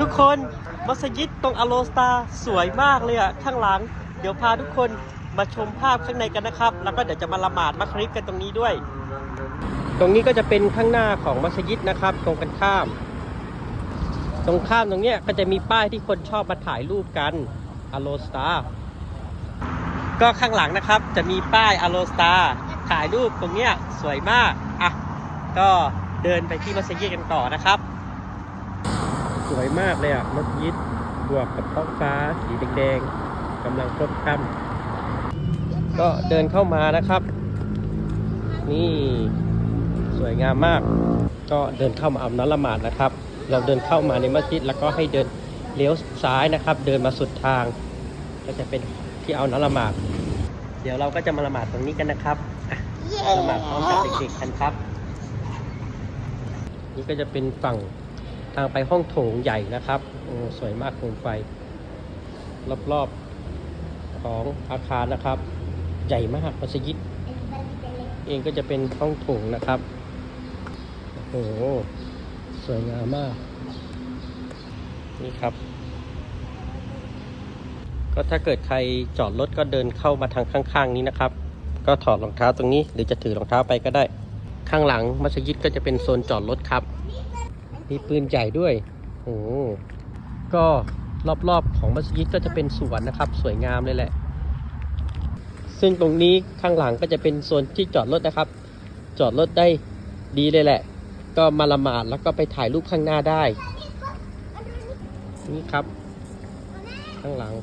ทุกคนมัสยิดตรงอโลสตาสวยมากเลยอะข้างหลัง เดี๋ยวพาทุกคนมาชมภาพข้างในกันนะครับ แล้วก็เดี๋ยวจะมาละหมาดมักริบกันตรงนี้ด้วย ตรงนี้ก็จะเป็นข้างหน้าของมัสยิดนะครับ ตรงกันข้าม ตรงข้ามตรงเนี้ยก็จะมีป้ายที่คนชอบมาถ่ายรูปกันอโลสตาก็ข้างหลังนะครับจะมีป้ายอโลสตาถ่ายรูปตรงเนี้ยสวยมากอะก็เดินไปที่มัสยิดกันต่อนะครับ สวยมากเลยอะมัสยิดบวกกับท้องฟ้าสีแดงๆกำลังครบค่ำก็เดินเข้ามานะครับ นี่สวยงามมาก ก็เดินเข้ามาอาบน้ำละหมาดนะครับ เราเดินเข้ามาในมัสยิดแล้วก็ให้เดินเลี้ยวซ้ายนะครับ เดินมาสุดทาง ก็จะเป็นที่เอาน้ำละหมาด เดี๋ยวเราก็จะมาละหมาดตรงนี้กันนะครับอะละหมาดพร้อมกับเด็กๆกันครับ นี่ก็จะเป็นฝั่ง ทางไปห้องโถงใหญ่นะครับโอ้สวยมากโคมไฟ รอบๆของอาคารนะครับ ใหญ่มากมัสยิดเองก็จะเป็นห้องโถงนะครับ โอ้โห สวยงามมาก นี่ครับ ก็ถ้าเกิดใครจอดรถก็เดินเข้ามาทางข้างๆนี้นะครับ ก็ถอดรองเท้าตรงนี้ หรือจะถือรองเท้าไปก็ได้ ข้างหลังมัสยิดก็จะเป็นโซนจอดรถครับ มีปืนใหญ่ด้วยโอ้ก็รอบๆของมัสยิดก็จะเป็นสวนนะครับ สวยงามเลยแหละ ซึ่งตรงนี้ข้างหลังก็จะเป็นโซนที่จอดรถนะครับ จอดรถได้ดีเลยแหละ ก็มาละหมาดแล้วก็ไปถ่ายรูปข้างหน้าได้ นี่ครับ ข้างหลัง